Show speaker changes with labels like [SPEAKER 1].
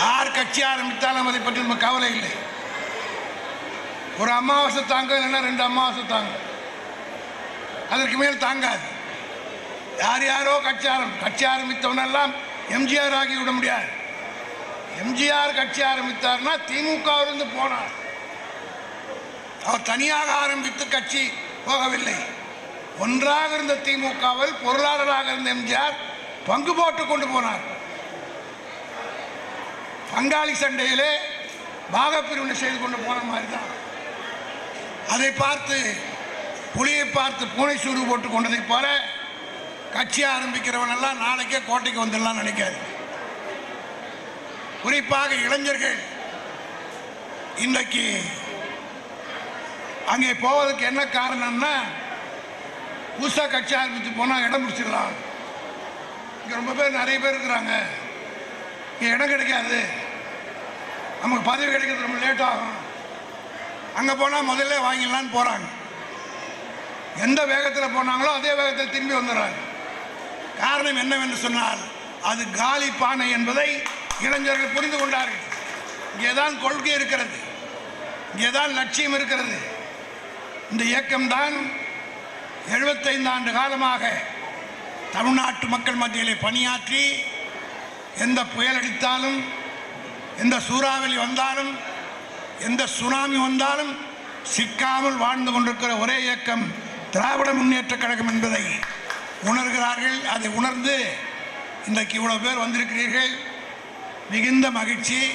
[SPEAKER 1] யார் கட்சி ஆரம்பித்தாலும் அதை பற்றி நம்ம கவலை இல்லை. ஒரு அமாவாசை தாங்க இல்லைன்னா ரெண்டு அமாவாசை தாங்க. அதற்கு மேல் தாங்காது. யார் யாரோ கட்சி ஆரம் கட்சி ஆரம்பித்தவனெல்லாம் எம்ஜிஆர் ஆகிவிட முடியாது. எம்ஜிஆர் கட்சி ஆரம்பித்தார்னா திமுகவிலிருந்து போனார். அவர் தனியாக ஆரம்பித்து கட்சி போகவில்லை. ஒன்றாக இருந்த திமுகவில் பொருளாளராக இருந்த எம்ஜிஆர் பங்கு போட்டு கொண்டு போனார். பங்காளி சண்டையிலே பாகப்பிரிவினை செய்து கொண்டு போன மாதிரி தான் அதை பார்த்து புலியை பார்த்து பூனை சூறு போட்டு கொண்டதைப் போல கட்சி ஆரம்பிக்கிறவன் எல்லாம் நாளைக்கே கோட்டைக்கு வந்துடலாம் நினைக்காது. குறிப்பாக இளைஞர்கள் இன்றைக்கு அங்கே போவதற்கு என்ன காரணம்னா புதுசாக கட்சி ஆரம்பித்து போனால் இடம் பிடிச்சிடலாம். இங்கே ரொம்ப பேர் நிறைய பேர் இருக்கிறாங்க. இடம் கிடைக்காது. நமக்கு பதவி கிடைக்கிறது ரொம்ப லேட் ஆகும். அங்கே போனால் முதல்ல வாங்கிடலான்னு போகிறாங்க எந்த வேகத்தில் போனாங்களோ அதே வேகத்தில் திரும்பி வந்துடுறாங்க. காரணம் என்னவென்று சொன்னால் அது காலி பானை என்பதை இளைஞர்கள் புரிந்து கொண்டார்கள். இங்கே தான் கொள்கை இருக்கிறது. இங்கேதான் லட்சியம் இருக்கிறது. இந்த இயக்கம்தான் எழுபத்தைந்து ஆண்டு காலமாக தமிழ்நாட்டு மக்கள் மத்தியிலே பணியாற்றி எந்த புயல் அடித்தாலும் எந்த சூறாவளி வந்தாலும் எந்த சுனாமி வந்தாலும் சிக்காமல் வாழ்ந்து கொண்டிருக்கிற ஒரே இயக்கம் திராவிட முன்னேற்ற கழகம் என்பதை உணர்கிறார்கள். அதை உணர்ந்து இன்றைக்கு இவ்வளோ பேர் வந்திருக்கிறீர்கள். மிகுந்த மகிழ்ச்சி.